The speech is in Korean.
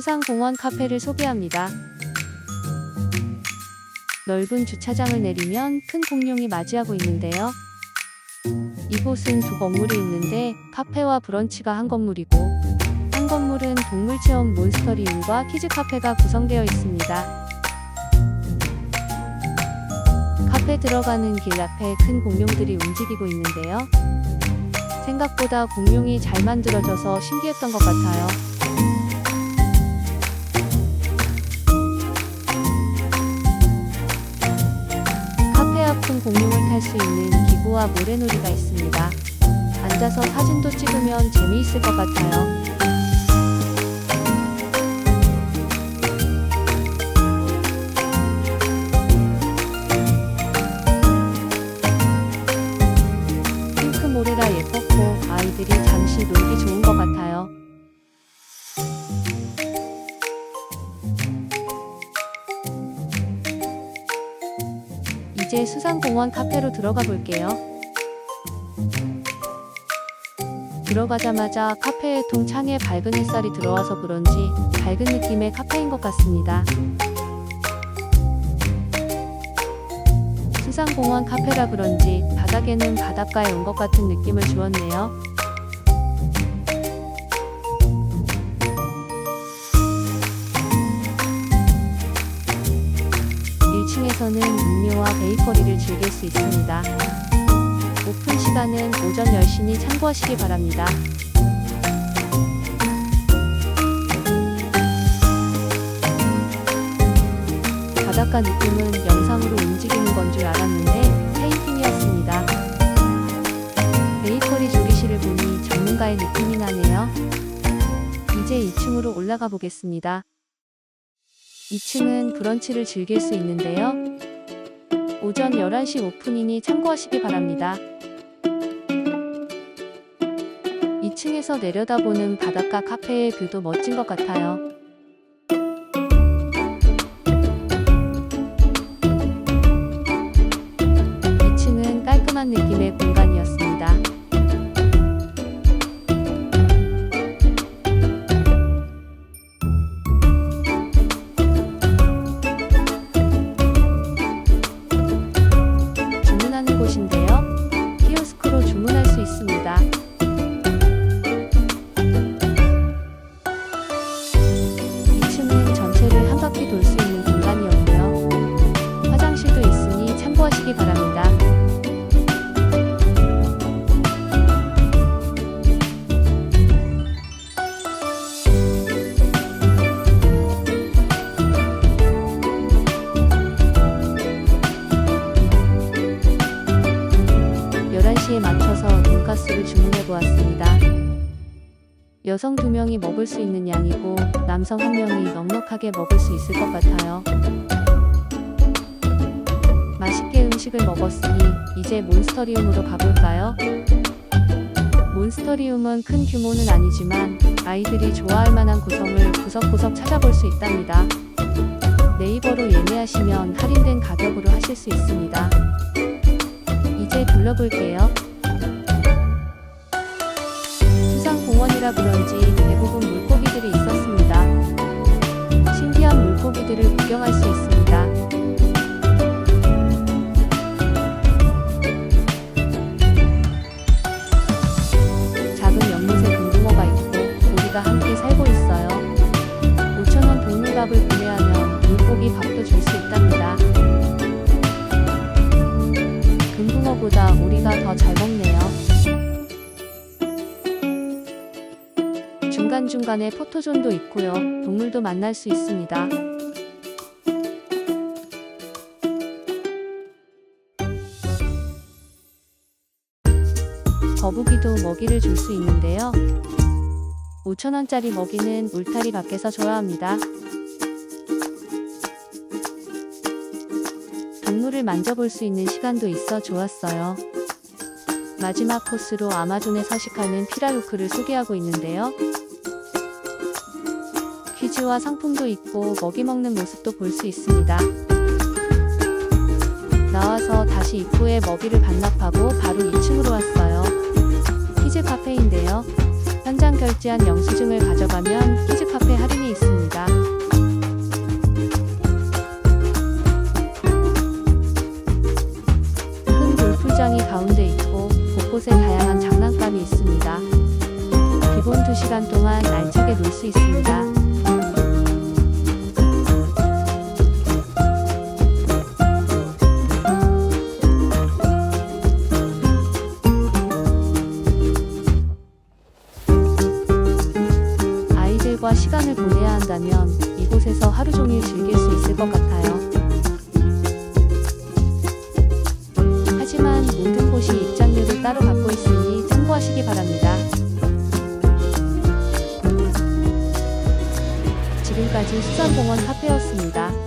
수상공원 카페를 소개합니다. 넓은 주차장을 내리면 큰 공룡이 맞이하고 있는데요. 이곳은 두 건물이 있는데 카페와 브런치가 한 건물이고 한 건물은 동물 체험 몬스터리움과 키즈 카페가 구성되어 있습니다. 카페 들어가는 길 앞에 큰 공룡들이 움직이고 있는데요. 생각보다 공룡이 잘 만들어져서 신기했던 것 같아요. 공룡을 탈 수 있는 기구와 모래놀이가 있습니다. 앉아서 사진도 찍으면 재미있을 것 같아요. 이제 수상공원 카페로 들어가 볼게요. 들어가자마자 카페의 통창에 밝은 햇살이 들어와서 그런지 밝은 느낌의 카페인 것 같습니다. 수상공원 카페라 그런지 바닥에는 바닷가에 온 것 같은 느낌을 주었네요. 일층에서는 음료와 베이커리를 즐길 수 있습니다. 오픈 시간은 오전 10시니 참고하시기 바랍니다. 바닷가 느낌은 영상으로 움직이는 건 줄 알았는데 페인팅이었습니다. 베이커리 조리실을 보니 전문가의 느낌이 나네요. 이제 2층으로 올라가 보겠습니다. 2층은 브런치를 즐길 수 있는데요. 오전 11시 오픈이니 참고하시기 바랍니다. 2층에서 내려다보는 바닷가 카페의 뷰도 멋진 것 같아요. 이층은 깔끔한 느낌의 돈가스를 주문해 보았습니다. 여성 두 명이 먹을 수 있는 양이고 남성 한 명이 넉넉하게 먹을 수 있을 것 같아요. 맛있게 음식을 먹었으니 이제 몬스터리움으로 가볼까요? 몬스터리움은 큰 규모는 아니지만 아이들이 좋아할 만한 구성을 구석구석 찾아볼 수 있답니다. 네이버로 예매하시면 할인된 가격으로 하실 수 있습니다. 이제 둘러볼게요. 수상공원이라 그런지 대부분 물고기들이 있었습니다. 신기한 물고기들을 구경할 수 있습니다. 작은 연못에 금붕어가 있고 우리가 함께 살고 있어요. 5,000원 동물밥을 구매하면 물고기 밥도 줄 수 있답니다. 금붕어보다 우리가 더 잘 먹네요. 중간중간에 포토존도 있고요. 동물도 만날 수 있습니다. 거북이도 먹이를 줄 수 있는데요. 5천원짜리 먹이는 울타리 밖에서 줘야 합니다. 동물을 만져볼 수 있는 시간도 있어 좋았어요. 마지막 코스로 아마존에 서식하는 피라루크를 소개하고 있는데요. 퀴즈와 상품도 있고 먹이 먹는 모습도 볼 수 있습니다. 나와서 다시 입구에 먹이를 반납하고 바로 2층으로 왔어요. 키즈 카페인데요. 현장 결제한 영수증을 가져가면 키즈 카페 할인이 있습니다. 큰 골프장이 가운데 있고 곳곳에 다양한 장난감이 있습니다. 기본 2시간 동안 알차게 놀 수 있습니다. 아이들과 시간을 보내야 한다면 이곳에서 하루 종일 즐길 수 있을 것 같아요. 하지만 모든 곳이 입장료를 따로 받고 있으니 참고하시기 바랍니다. 지금까지 수산공원 카페였습니다.